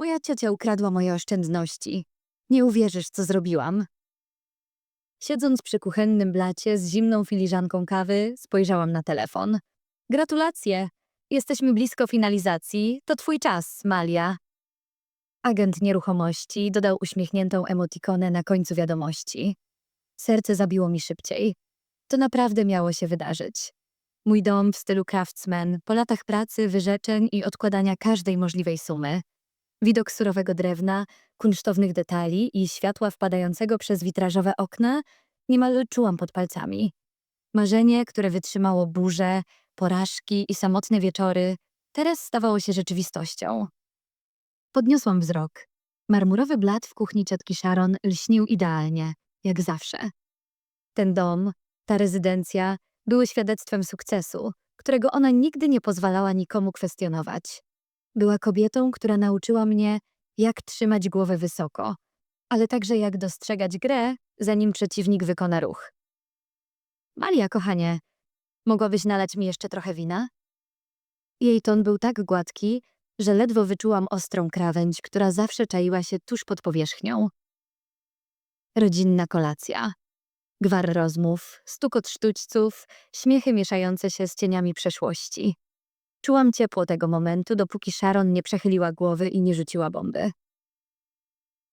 Moja ciocia ukradła moje oszczędności. Nie uwierzysz, co zrobiłam. Siedząc przy kuchennym blacie z zimną filiżanką kawy, spojrzałam na telefon. Gratulacje! Jesteśmy blisko finalizacji. To twój czas, Malia. Agent nieruchomości dodał uśmiechniętą emotikonę na końcu wiadomości. Serce zabiło mi szybciej. To naprawdę miało się wydarzyć. Mój dom w stylu craftsman, po latach pracy, wyrzeczeń i odkładania każdej możliwej sumy. Widok surowego drewna, kunsztownych detali i światła wpadającego przez witrażowe okna niemal czułam pod palcami. Marzenie, które wytrzymało burze, porażki i samotne wieczory, teraz stawało się rzeczywistością. Podniosłam wzrok. Marmurowy blat w kuchni ciotki Sharon lśnił idealnie, jak zawsze. Ten dom, ta rezydencja były świadectwem sukcesu, którego ona nigdy nie pozwalała nikomu kwestionować. Była kobietą, która nauczyła mnie, jak trzymać głowę wysoko, ale także jak dostrzegać grę, zanim przeciwnik wykona ruch. Malia, kochanie, mogłabyś nalać mi jeszcze trochę wina? Jej ton był tak gładki, że ledwo wyczułam ostrą krawędź, która zawsze czaiła się tuż pod powierzchnią. Rodzinna kolacja. Gwar rozmów, stukot sztućców, śmiechy mieszające się z cieniami przeszłości. Czułam ciepło tego momentu, dopóki Sharon nie przechyliła głowy i nie rzuciła bomby.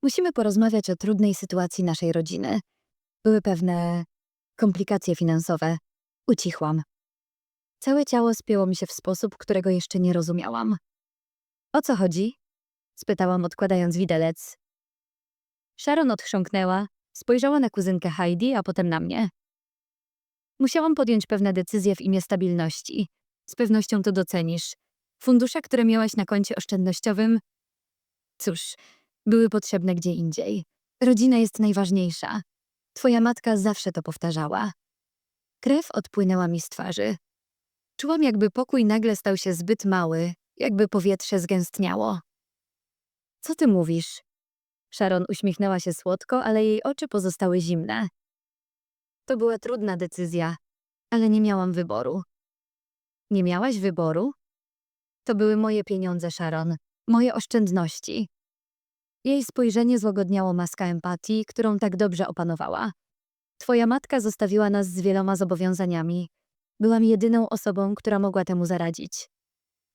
Musimy porozmawiać o trudnej sytuacji naszej rodziny. Były pewne komplikacje finansowe. Ucichłam. Całe ciało spięło mi się w sposób, którego jeszcze nie rozumiałam. O co chodzi? spytałam, odkładając widelec. Sharon odchrząknęła, spojrzała na kuzynkę Heidi, a potem na mnie. Musiałam podjąć pewne decyzje w imię stabilności. Z pewnością to docenisz. Fundusze, które miałaś na koncie oszczędnościowym, cóż, były potrzebne gdzie indziej. Rodzina jest najważniejsza. Twoja matka zawsze to powtarzała. Krew odpłynęła mi z twarzy. Czułam, jakby pokój nagle stał się zbyt mały, jakby powietrze zgęstniało. Co ty mówisz? Sharon uśmiechnęła się słodko, ale jej oczy pozostały zimne. To była trudna decyzja, ale nie miałam wyboru. Nie miałaś wyboru? To były moje pieniądze, Sharon, moje oszczędności. Jej spojrzenie złagodniało maskę empatii, którą tak dobrze opanowała. Twoja matka zostawiła nas z wieloma zobowiązaniami. Byłam jedyną osobą, która mogła temu zaradzić.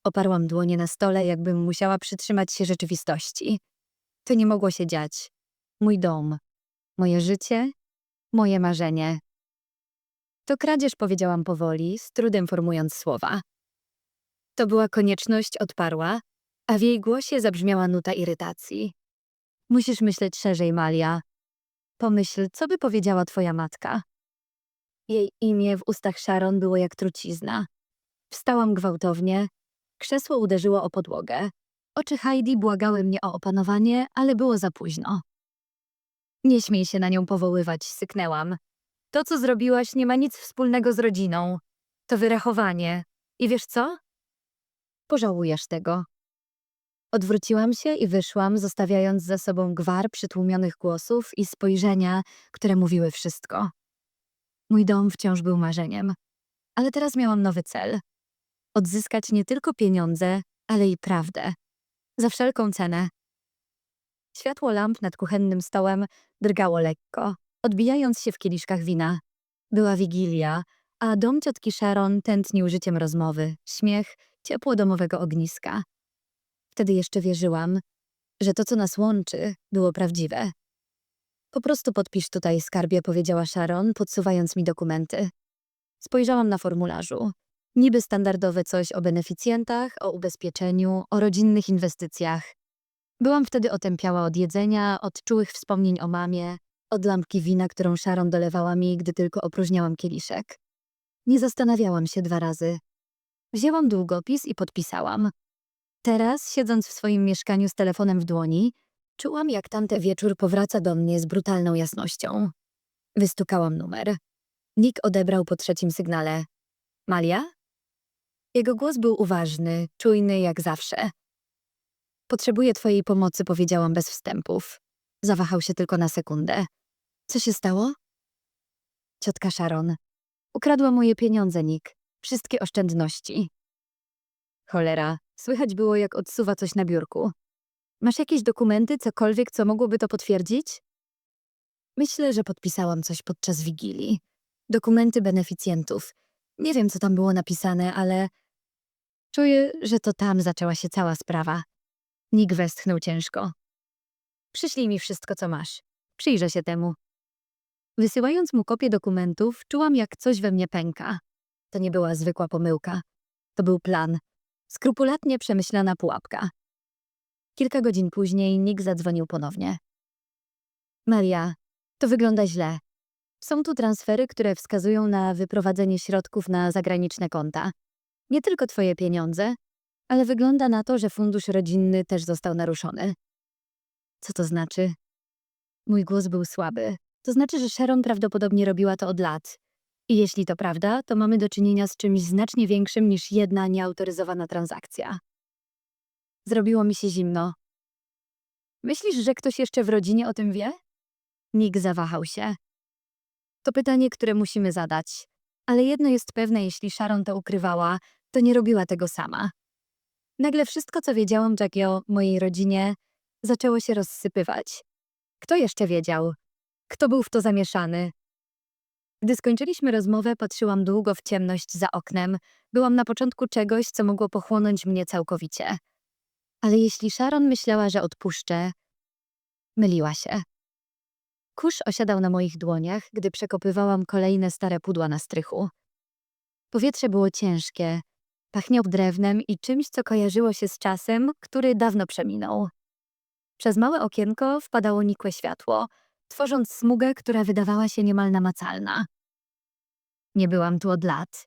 Oparłam dłonie na stole, jakbym musiała przytrzymać się rzeczywistości. To nie mogło się dziać. Mój dom, moje życie, moje marzenie. To kradzież, powiedziałam powoli, z trudem formując słowa. To była konieczność, odparła, a w jej głosie zabrzmiała nuta irytacji. Musisz myśleć szerzej, Malia. Pomyśl, co by powiedziała twoja matka. Jej imię w ustach Sharon było jak trucizna. Wstałam gwałtownie. Krzesło uderzyło o podłogę. Oczy Heidi błagały mnie o opanowanie, ale było za późno. Nie śmiej się na nią powoływać, syknęłam. To, co zrobiłaś, nie ma nic wspólnego z rodziną. To wyrachowanie. I wiesz co? Pożałujesz tego. Odwróciłam się i wyszłam, zostawiając za sobą gwar przytłumionych głosów i spojrzenia, które mówiły wszystko. Mój dom wciąż był marzeniem. Ale teraz miałam nowy cel. Odzyskać nie tylko pieniądze, ale i prawdę. Za wszelką cenę. Światło lamp nad kuchennym stołem drgało lekko, odbijając się w kieliszkach wina. Była wigilia, a dom ciotki Sharon tętnił życiem rozmowy, śmiech, ciepło domowego ogniska. Wtedy jeszcze wierzyłam, że to, co nas łączy, było prawdziwe. Po prostu podpisz tutaj, skarbie, powiedziała Sharon, podsuwając mi dokumenty. Spojrzałam na formularzu. Niby standardowe coś o beneficjentach, o ubezpieczeniu, o rodzinnych inwestycjach. Byłam wtedy otępiała od jedzenia, od czułych wspomnień o mamie, od lampki wina, którą Sharon dolewała mi, gdy tylko opróżniałam kieliszek. Nie zastanawiałam się dwa razy. Wzięłam długopis i podpisałam. Teraz, siedząc w swoim mieszkaniu z telefonem w dłoni, czułam, jak tamte wieczór powraca do mnie z brutalną jasnością. Wystukałam numer. Nick odebrał po trzecim sygnale. Malia? Jego głos był uważny, czujny jak zawsze. Potrzebuję twojej pomocy, powiedziałam bez wstępów. Zawahał się tylko na sekundę. Co się stało? Ciotka Sharon. Ukradła moje pieniądze, Nick. Wszystkie oszczędności. Cholera, słychać było, jak odsuwa coś na biurku. Masz jakieś dokumenty, cokolwiek, co mogłoby to potwierdzić? Myślę, że podpisałam coś podczas wigilii. Dokumenty beneficjentów. Nie wiem, co tam było napisane, ale czuję, że to tam zaczęła się cała sprawa. Nick westchnął ciężko. Przyślij mi wszystko, co masz. Przyjrzę się temu. Wysyłając mu kopię dokumentów, czułam, jak coś we mnie pęka. To nie była zwykła pomyłka. To był plan. Skrupulatnie przemyślana pułapka. Kilka godzin później Nick zadzwonił ponownie. Maria, to wygląda źle. Są tu transfery, które wskazują na wyprowadzenie środków na zagraniczne konta. Nie tylko twoje pieniądze, ale wygląda na to, że fundusz rodzinny też został naruszony. Co to znaczy? Mój głos był słaby. To znaczy, że Sharon prawdopodobnie robiła to od lat. I jeśli to prawda, to mamy do czynienia z czymś znacznie większym niż jedna nieautoryzowana transakcja. Zrobiło mi się zimno. Myślisz, że ktoś jeszcze w rodzinie o tym wie? Nick zawahał się. To pytanie, które musimy zadać. Ale jedno jest pewne, jeśli Sharon to ukrywała, to nie robiła tego sama. Nagle wszystko, co wiedziałam Jackie o mojej rodzinie, zaczęło się rozsypywać. Kto jeszcze wiedział? Kto był w to zamieszany? Gdy skończyliśmy rozmowę, patrzyłam długo w ciemność za oknem. Byłam na początku czegoś, co mogło pochłonąć mnie całkowicie. Ale jeśli Sharon myślała, że odpuszczę, myliła się. Kurz osiadał na moich dłoniach, gdy przekopywałam kolejne stare pudła na strychu. Powietrze było ciężkie, pachniał drewnem i czymś, co kojarzyło się z czasem, który dawno przeminął. Przez małe okienko wpadało nikłe światło, tworząc smugę, która wydawała się niemal namacalna. Nie byłam tu od lat.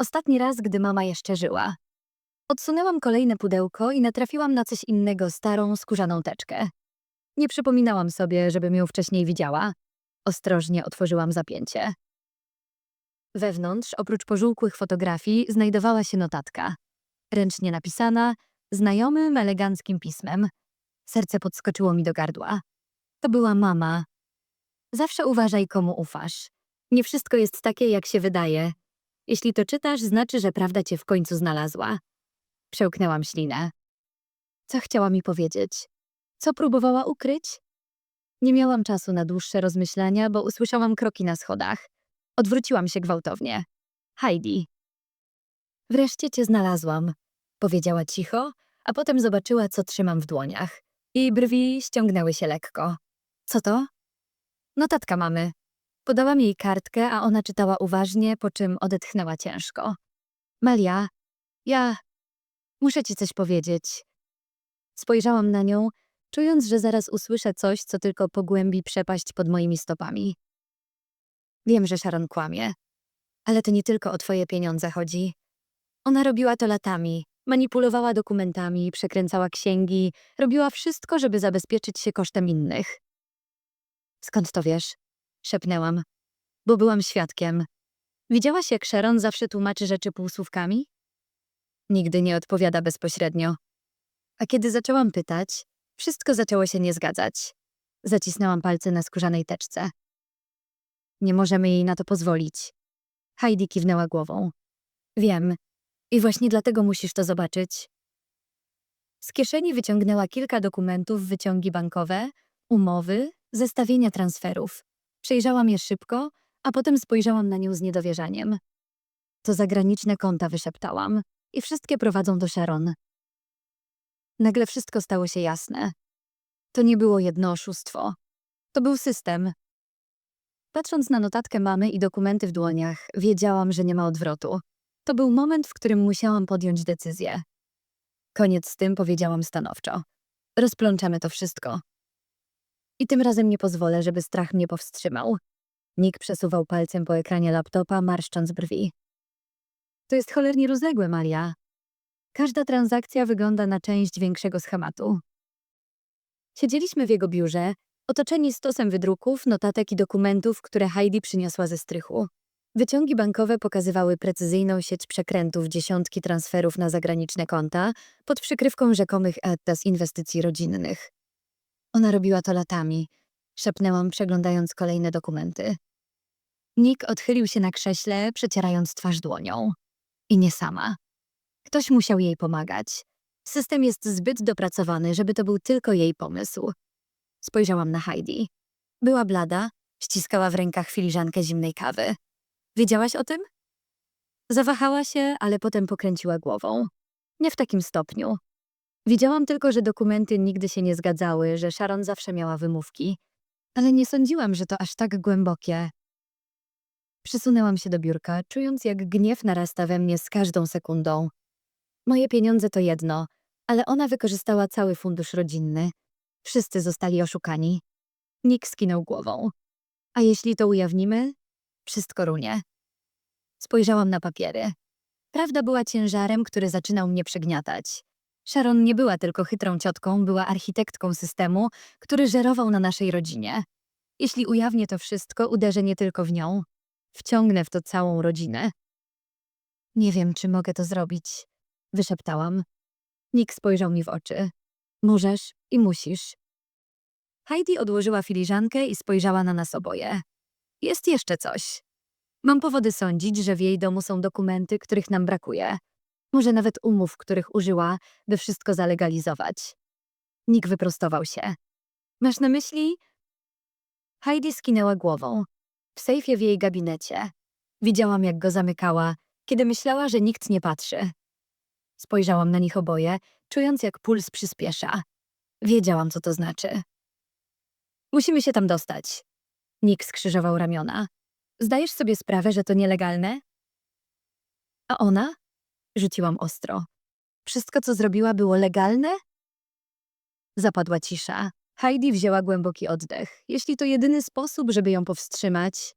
Ostatni raz, gdy mama jeszcze żyła. Odsunęłam kolejne pudełko i natrafiłam na coś innego, starą, skórzaną teczkę. Nie przypominałam sobie, żebym ją wcześniej widziała. Ostrożnie otworzyłam zapięcie. Wewnątrz, oprócz pożółkłych fotografii, znajdowała się notatka. Ręcznie napisana, znajomym, eleganckim pismem. Serce podskoczyło mi do gardła. To była mama. Zawsze uważaj, komu ufasz. Nie wszystko jest takie, jak się wydaje. Jeśli to czytasz, znaczy, że prawda cię w końcu znalazła. Przełknęłam ślinę. Co chciała mi powiedzieć? Co próbowała ukryć? Nie miałam czasu na dłuższe rozmyślania, bo usłyszałam kroki na schodach. Odwróciłam się gwałtownie. Heidi. Wreszcie cię znalazłam, powiedziała cicho, a potem zobaczyła, co trzymam w dłoniach. Jej brwi ściągnęły się lekko. Co to? Notatka mamy. Podałam jej kartkę, a ona czytała uważnie, po czym odetchnęła ciężko. Melia, ja muszę ci coś powiedzieć. Spojrzałam na nią, czując, że zaraz usłyszę coś, co tylko pogłębi przepaść pod moimi stopami. Wiem, że Sharon kłamie, ale to nie tylko o twoje pieniądze chodzi. Ona robiła to latami, manipulowała dokumentami, przekręcała księgi, robiła wszystko, żeby zabezpieczyć się kosztem innych. Skąd to wiesz? szepnęłam. Bo byłam świadkiem. Widziałaś, jak Sharon zawsze tłumaczy rzeczy półsłówkami? Nigdy nie odpowiada bezpośrednio. A kiedy zaczęłam pytać, wszystko zaczęło się nie zgadzać. Zacisnęłam palce na skórzanej teczce. Nie możemy jej na to pozwolić. Heidi kiwnęła głową. Wiem. I właśnie dlatego musisz to zobaczyć. Z kieszeni wyciągnęła kilka dokumentów, wyciągi bankowe, umowy, zestawienia transferów. Przejrzałam je szybko, a potem spojrzałam na nią z niedowierzaniem. To zagraniczne konta, wyszeptałam. I wszystkie prowadzą do Sharon. Nagle wszystko stało się jasne. To nie było jedno oszustwo. To był system. Patrząc na notatkę mamy i dokumenty w dłoniach, wiedziałam, że nie ma odwrotu. To był moment, w którym musiałam podjąć decyzję. Koniec z tym powiedziałam stanowczo. Rozplączemy to wszystko. I tym razem nie pozwolę, żeby strach mnie powstrzymał. Nick przesuwał palcem po ekranie laptopa, marszcząc brwi. To jest cholernie rozległe, Maria. Każda transakcja wygląda na część większego schematu. Siedzieliśmy w jego biurze, otoczeni stosem wydruków, notatek i dokumentów, które Heidi przyniosła ze strychu. Wyciągi bankowe pokazywały precyzyjną sieć przekrętów dziesiątki transferów na zagraniczne konta pod przykrywką rzekomych z inwestycji rodzinnych. Ona robiła to latami, szepnęłam, przeglądając kolejne dokumenty. Nick odchylił się na krześle, przecierając twarz dłonią. I nie sama. Ktoś musiał jej pomagać. System jest zbyt dopracowany, żeby to był tylko jej pomysł. Spojrzałam na Heidi. Była blada, ściskała w rękach filiżankę zimnej kawy. Wiedziałaś o tym? Zawahała się, ale potem pokręciła głową. Nie w takim stopniu. Wiedziałam tylko, że dokumenty nigdy się nie zgadzały, że Sharon zawsze miała wymówki, ale nie sądziłam, że to aż tak głębokie. Przysunęłam się do biurka, czując jak gniew narasta we mnie z każdą sekundą. Moje pieniądze to jedno, ale ona wykorzystała cały fundusz rodzinny. Wszyscy zostali oszukani. Nick skinął głową. A jeśli to ujawnimy? Wszystko runie. Spojrzałam na papiery. Prawda była ciężarem, który zaczynał mnie przegniatać. Sharon nie była tylko chytrą ciotką, była architektką systemu, który żerował na naszej rodzinie. Jeśli ujawnię to wszystko, uderzę nie tylko w nią. Wciągnę w to całą rodzinę. Nie wiem, czy mogę to zrobić, wyszeptałam. Nick spojrzał mi w oczy. Możesz i musisz. Heidi odłożyła filiżankę i spojrzała na nas oboje. Jest jeszcze coś. Mam powody sądzić, że w jej domu są dokumenty, których nam brakuje. Może nawet umów, których użyła, by wszystko zalegalizować. Nick wyprostował się. Masz na myśli? Heidi skinęła głową. W sejfie w jej gabinecie. Widziałam, jak go zamykała, kiedy myślała, że nikt nie patrzy. Spojrzałam na nich oboje, czując, jak puls przyspiesza. Wiedziałam, co to znaczy. Musimy się tam dostać. Nick skrzyżował ramiona. Zdajesz sobie sprawę, że to nielegalne? A ona? Rzuciłam ostro. Wszystko, co zrobiła, było legalne? Zapadła cisza. Heidi wzięła głęboki oddech. Jeśli to jedyny sposób, żeby ją powstrzymać.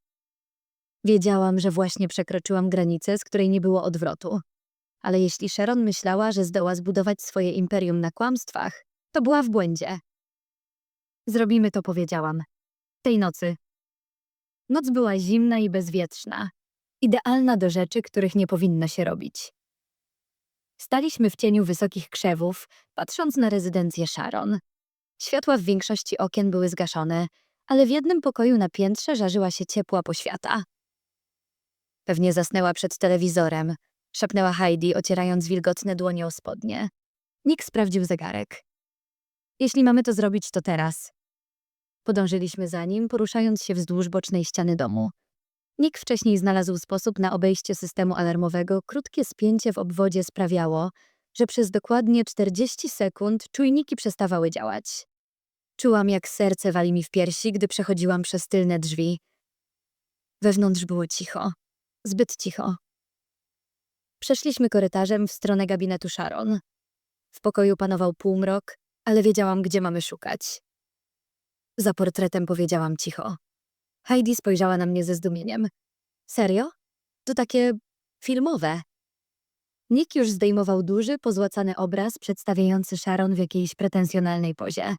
Wiedziałam, że właśnie przekroczyłam granicę, z której nie było odwrotu. Ale jeśli Sharon myślała, że zdoła zbudować swoje imperium na kłamstwach, to była w błędzie. Zrobimy to, powiedziałam. Tej nocy. Noc była zimna i bezwietrzna. Idealna do rzeczy, których nie powinno się robić. Staliśmy w cieniu wysokich krzewów, patrząc na rezydencję Sharon. Światła w większości okien były zgaszone, ale w jednym pokoju na piętrze żarzyła się ciepła poświata. Pewnie zasnęła przed telewizorem, szepnęła Heidi, ocierając wilgotne dłonie o spodnie. Nick sprawdził zegarek. Jeśli mamy to zrobić, to teraz. Podążyliśmy za nim, poruszając się wzdłuż bocznej ściany domu. Nick wcześniej znalazł sposób na obejście systemu alarmowego. Krótkie spięcie w obwodzie sprawiało, że przez dokładnie 40 sekund czujniki przestawały działać. Czułam, jak serce wali mi w piersi, gdy przechodziłam przez tylne drzwi. Wewnątrz było cicho. Zbyt cicho. Przeszliśmy korytarzem w stronę gabinetu Sharon. W pokoju panował półmrok, ale wiedziałam, gdzie mamy szukać. Za portretem powiedziałam cicho. Heidi spojrzała na mnie ze zdumieniem. Serio? To takie filmowe. Nick już zdejmował duży, pozłacany obraz przedstawiający Sharon w jakiejś pretensjonalnej pozie.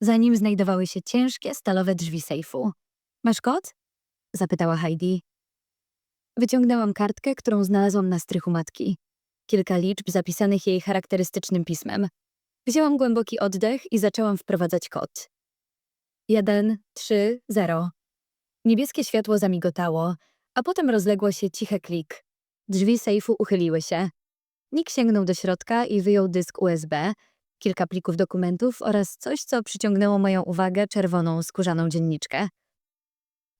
Za nim znajdowały się ciężkie, stalowe drzwi sejfu. Masz kod? Zapytała Heidi. Wyciągnęłam kartkę, którą znalazłam na strychu matki. Kilka liczb zapisanych jej charakterystycznym pismem. Wzięłam głęboki oddech i zaczęłam wprowadzać kod. Jeden, trzy, zero. Niebieskie światło zamigotało, a potem rozległo się ciche klik. Drzwi sejfu uchyliły się. Nick sięgnął do środka i wyjął dysk USB, kilka plików dokumentów oraz coś, co przyciągnęło moją uwagę czerwoną, skórzaną dzienniczkę.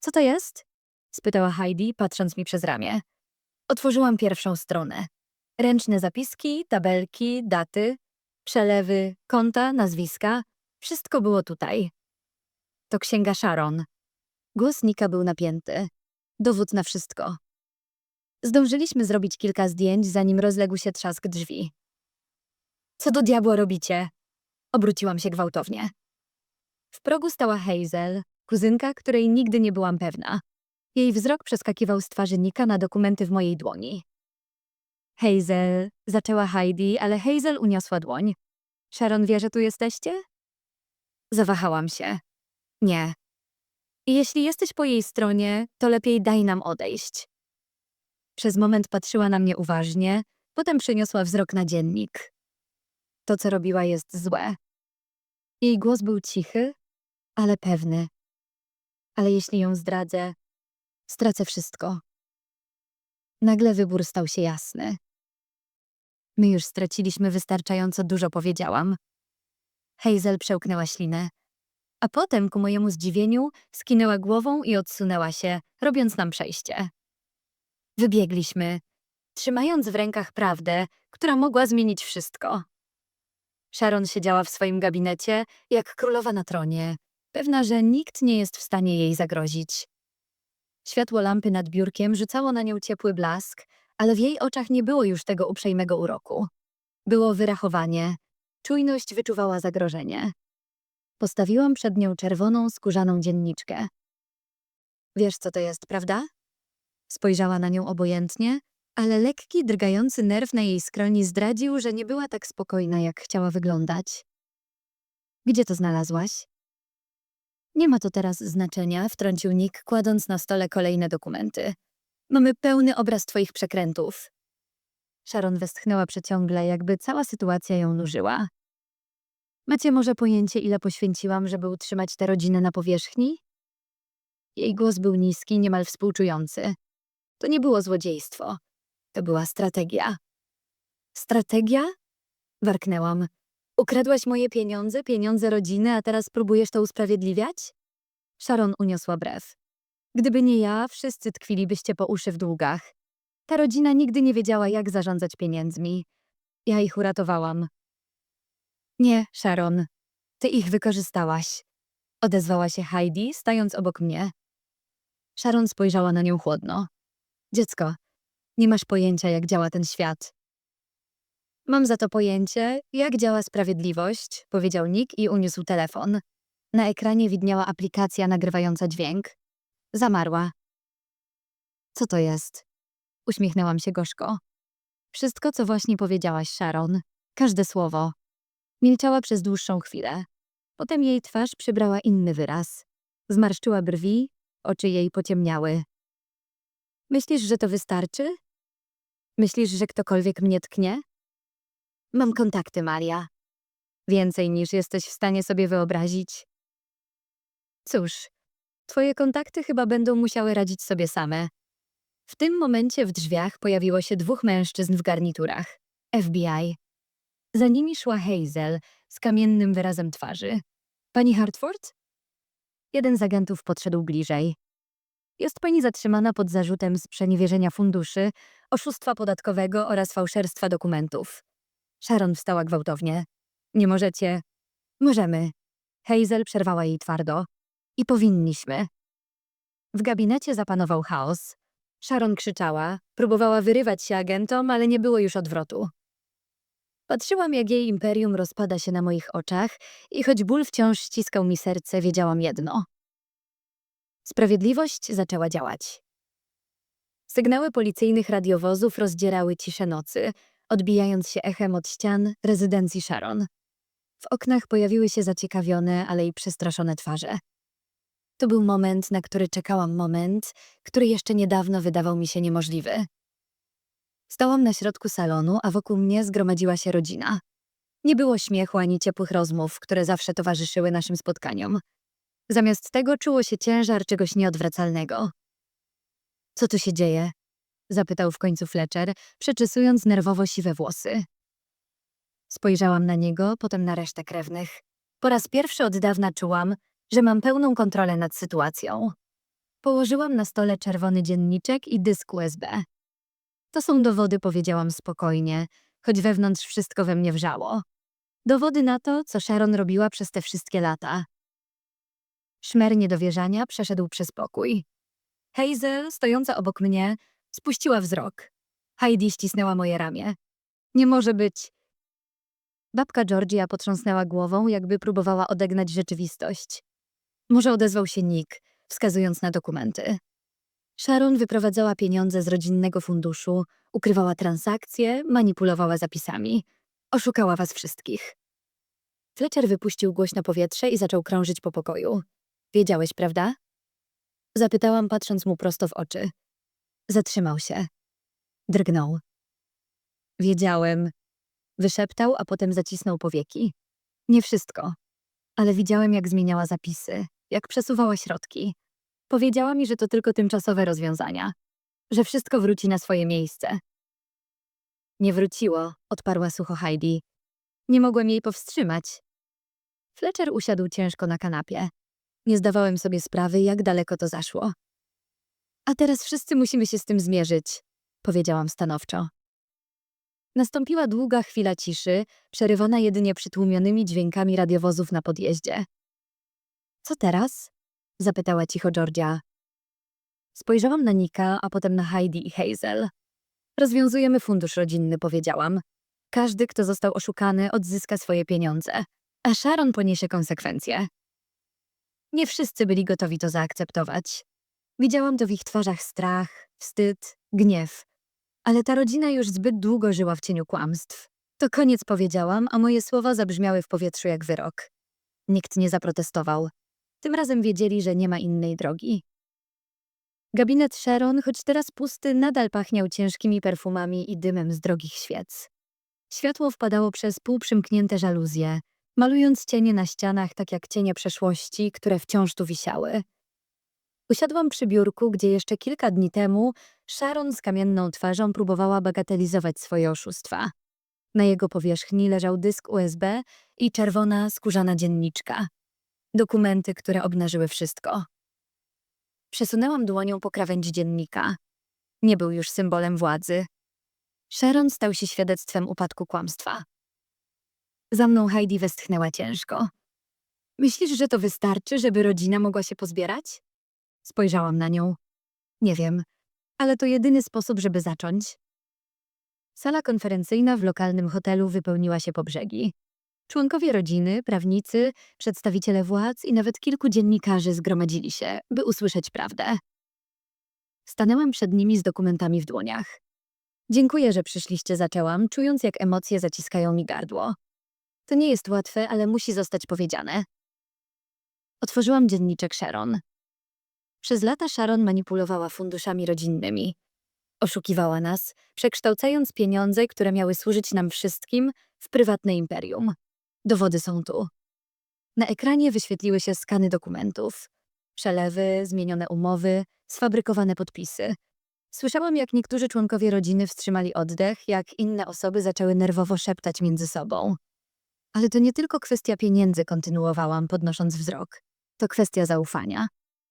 Co to jest? spytała Heidi, patrząc mi przez ramię. Otworzyłam pierwszą stronę. Ręczne zapiski, tabelki, daty, przelewy, konta, nazwiska. Wszystko było tutaj. To księga Sharon. Głos Nika był napięty. Dowód na wszystko. Zdążyliśmy zrobić kilka zdjęć, zanim rozległ się trzask drzwi. Co do diabła robicie? Obróciłam się gwałtownie. W progu stała Hazel, kuzynka, której nigdy nie byłam pewna. Jej wzrok przeskakiwał z twarzy Nika na dokumenty w mojej dłoni. Hazel, zaczęła Heidi, ale Hazel uniosła dłoń. Sharon wie, że tu jesteście? Zawahałam się. Nie. I jeśli jesteś po jej stronie, to lepiej daj nam odejść. Przez moment patrzyła na mnie uważnie, potem przeniosła wzrok na dziennik. To, co robiła, jest złe. Jej głos był cichy, ale pewny. Ale jeśli ją zdradzę, stracę wszystko. Nagle wybór stał się jasny. My już straciliśmy wystarczająco dużo, powiedziałam. Hazel przełknęła ślinę. A potem, ku mojemu zdziwieniu, skinęła głową i odsunęła się, robiąc nam przejście. Wybiegliśmy, trzymając w rękach prawdę, która mogła zmienić wszystko. Sharon siedziała w swoim gabinecie, jak królowa na tronie, pewna, że nikt nie jest w stanie jej zagrozić. Światło lampy nad biurkiem rzucało na nią ciepły blask, ale w jej oczach nie było już tego uprzejmego uroku. Było wyrachowanie. Czujność wyczuwała zagrożenie. Postawiłam przed nią czerwoną, skórzaną dzienniczkę. Wiesz, co to jest, prawda? Spojrzała na nią obojętnie, ale lekki, drgający nerw na jej skroni zdradził, że nie była tak spokojna, jak chciała wyglądać. Gdzie to znalazłaś? Nie ma to teraz znaczenia, wtrącił Nick, kładąc na stole kolejne dokumenty. Mamy pełny obraz twoich przekrętów. Sharon westchnęła przeciągle, jakby cała sytuacja ją nużyła. Macie może pojęcie, ile poświęciłam, żeby utrzymać tę rodzinę na powierzchni? Jej głos był niski, niemal współczujący. To nie było złodziejstwo. To była strategia. Strategia? Warknęłam. Ukradłaś moje pieniądze, pieniądze rodziny, a teraz próbujesz to usprawiedliwiać? Sharon uniosła brew. Gdyby nie ja, wszyscy tkwilibyście po uszy w długach. Ta rodzina nigdy nie wiedziała, jak zarządzać pieniędzmi. Ja ich uratowałam. Nie, Sharon. Ty ich wykorzystałaś. Odezwała się Heidi, stając obok mnie. Sharon spojrzała na nią chłodno. Dziecko, nie masz pojęcia, jak działa ten świat. Mam za to pojęcie, jak działa sprawiedliwość, powiedział Nick i uniósł telefon. Na ekranie widniała aplikacja nagrywająca dźwięk. Zamarła. Co to jest? Uśmiechnęłam się gorzko. Wszystko, co właśnie powiedziałaś, Sharon. Każde słowo. Milczała przez dłuższą chwilę. Potem jej twarz przybrała inny wyraz. Zmarszczyła brwi, oczy jej pociemniały. Myślisz, że to wystarczy? Myślisz, że ktokolwiek mnie tknie? Mam kontakty, Maria. Więcej niż jesteś w stanie sobie wyobrazić. Cóż, twoje kontakty chyba będą musiały radzić sobie same. W tym momencie w drzwiach pojawiło się dwóch mężczyzn w garniturach. FBI. Za nimi szła Hazel z kamiennym wyrazem twarzy. Pani Hartford? Jeden z agentów podszedł bliżej. Jest pani zatrzymana pod zarzutem sprzeniewierzenia funduszy, oszustwa podatkowego oraz fałszerstwa dokumentów. Sharon wstała gwałtownie. Nie możecie. Możemy. Hazel przerwała jej twardo. I powinniśmy. W gabinecie zapanował chaos. Sharon krzyczała, próbowała wyrywać się agentom, ale nie było już odwrotu. Patrzyłam, jak jej imperium rozpada się na moich oczach i choć ból wciąż ściskał mi serce, wiedziałam jedno. Sprawiedliwość zaczęła działać. Sygnały policyjnych radiowozów rozdzierały ciszę nocy, odbijając się echem od ścian rezydencji Sharon. W oknach pojawiły się zaciekawione, ale i przestraszone twarze. To był moment, na który czekałam moment, który jeszcze niedawno wydawał mi się niemożliwy. Stałam na środku salonu, a wokół mnie zgromadziła się rodzina. Nie było śmiechu ani ciepłych rozmów, które zawsze towarzyszyły naszym spotkaniom. Zamiast tego czuło się ciężar czegoś nieodwracalnego. Co tu się dzieje? Zapytał w końcu Fletcher, przeczesując nerwowo siwe włosy. Spojrzałam na niego, potem na resztę krewnych. Po raz pierwszy od dawna czułam, że mam pełną kontrolę nad sytuacją. Położyłam na stole czerwony dzienniczek i dysk USB. To są dowody, powiedziałam spokojnie, choć wewnątrz wszystko we mnie wrzało. Dowody na to, co Sharon robiła przez te wszystkie lata. Szmer niedowierzania przeszedł przez pokój. Hazel, stojąca obok mnie, spuściła wzrok. Heidi ścisnęła moje ramię. Nie może być. Babka Georgia potrząsnęła głową, jakby próbowała odegnać rzeczywistość. Może odezwał się Nick, wskazując na dokumenty. Sharon wyprowadzała pieniądze z rodzinnego funduszu, ukrywała transakcje, manipulowała zapisami. Oszukała was wszystkich. Fletcher wypuścił głośno powietrze i zaczął krążyć po pokoju. Wiedziałeś, prawda? Zapytałam, patrząc mu prosto w oczy. Zatrzymał się. Drgnął. Wiedziałem. Wyszeptał, a potem zacisnął powieki. Nie wszystko. Ale widziałem, jak zmieniała zapisy, jak przesuwała środki. Powiedziała mi, że to tylko tymczasowe rozwiązania. Że wszystko wróci na swoje miejsce. Nie wróciło, odparła sucho Heidi. Nie mogłem jej powstrzymać. Fletcher usiadł ciężko na kanapie. Nie zdawałem sobie sprawy, jak daleko to zaszło. A teraz wszyscy musimy się z tym zmierzyć, powiedziałam stanowczo. Nastąpiła długa chwila ciszy, przerywana jedynie przytłumionymi dźwiękami radiowozów na podjeździe. Co teraz? Zapytała cicho Georgia. Spojrzałam na Nika, a potem na Heidi i Hazel. Rozwiązujemy fundusz rodzinny, powiedziałam. Każdy, kto został oszukany, odzyska swoje pieniądze, a Sharon poniesie konsekwencje. Nie wszyscy byli gotowi to zaakceptować. Widziałam to w ich twarzach strach, wstyd, gniew. Ale ta rodzina już zbyt długo żyła w cieniu kłamstw. To koniec powiedziałam, a moje słowa zabrzmiały w powietrzu jak wyrok. Nikt nie zaprotestował. Tym razem wiedzieli, że nie ma innej drogi. Gabinet Sharon, choć teraz pusty, nadal pachniał ciężkimi perfumami i dymem z drogich świec. Światło wpadało przez półprzymknięte żaluzje, malując cienie na ścianach tak jak cienie przeszłości, które wciąż tu wisiały. Usiadłam przy biurku, gdzie jeszcze kilka dni temu Sharon z kamienną twarzą próbowała bagatelizować swoje oszustwa. Na jego powierzchni leżał dysk USB i czerwona, skórzana dzienniczka. Dokumenty, które obnażyły wszystko. Przesunęłam dłonią po krawędzi dziennika. Nie był już symbolem władzy. Sharon stał się świadectwem upadku kłamstwa. Za mną Heidi westchnęła ciężko. Myślisz, że to wystarczy, żeby rodzina mogła się pozbierać? Spojrzałam na nią. Nie wiem, ale to jedyny sposób, żeby zacząć. Sala konferencyjna w lokalnym hotelu wypełniła się po brzegi. Członkowie rodziny, prawnicy, przedstawiciele władz i nawet kilku dziennikarzy zgromadzili się, by usłyszeć prawdę. Stanęłam przed nimi z dokumentami w dłoniach. Dziękuję, że przyszliście, zaczęłam, czując jak emocje zaciskają mi gardło. To nie jest łatwe, ale musi zostać powiedziane. Otworzyłam dzienniczek Sharon. Przez lata Sharon manipulowała funduszami rodzinnymi. Oszukiwała nas, przekształcając pieniądze, które miały służyć nam wszystkim, w prywatne imperium. Dowody są tu. Na ekranie wyświetliły się skany dokumentów. Przelewy, zmienione umowy, sfabrykowane podpisy. Słyszałam, jak niektórzy członkowie rodziny wstrzymali oddech, jak inne osoby zaczęły nerwowo szeptać między sobą. Ale to nie tylko kwestia pieniędzy, kontynuowałam, podnosząc wzrok. To kwestia zaufania.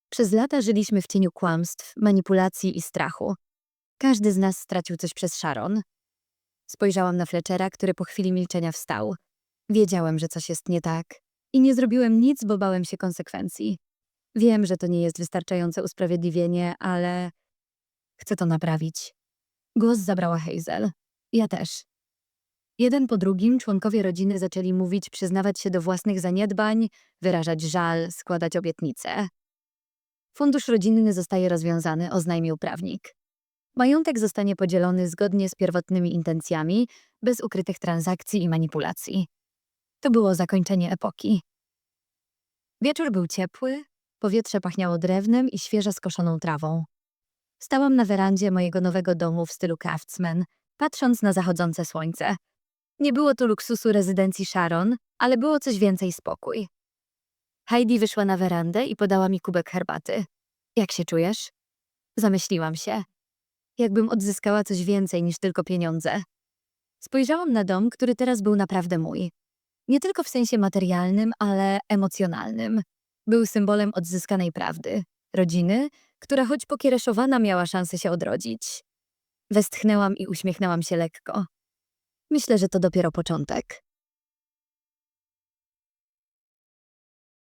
Przez lata żyliśmy w cieniu kłamstw, manipulacji i strachu. Każdy z nas stracił coś przez Sharon. Spojrzałam na Fletchera, który po chwili milczenia wstał. Wiedziałem, że coś jest nie tak. I nie zrobiłem nic, bo bałem się konsekwencji. Wiem, że to nie jest wystarczające usprawiedliwienie, ale chcę to naprawić. Głos zabrała Hazel. Ja też. Jeden po drugim członkowie rodziny zaczęli mówić, przyznawać się do własnych zaniedbań, wyrażać żal, składać obietnice. Fundusz rodzinny zostaje rozwiązany, oznajmił prawnik. Majątek zostanie podzielony zgodnie z pierwotnymi intencjami, bez ukrytych transakcji i manipulacji. To było zakończenie epoki. Wieczór był ciepły, powietrze pachniało drewnem i świeżo skoszoną trawą. Stałam na werandzie mojego nowego domu w stylu craftsman, patrząc na zachodzące słońce. Nie było tu luksusu rezydencji Sharon, ale było coś więcej spokój. Heidi wyszła na werandę i podała mi kubek herbaty. Jak się czujesz? Zamyśliłam się. Jakbym odzyskała coś więcej niż tylko pieniądze. Spojrzałam na dom, który teraz był naprawdę mój. Nie tylko w sensie materialnym, ale emocjonalnym. Był symbolem odzyskanej prawdy. Rodziny, która choć pokiereszowana miała szansę się odrodzić. Westchnęłam i uśmiechnęłam się lekko. Myślę, że to dopiero początek.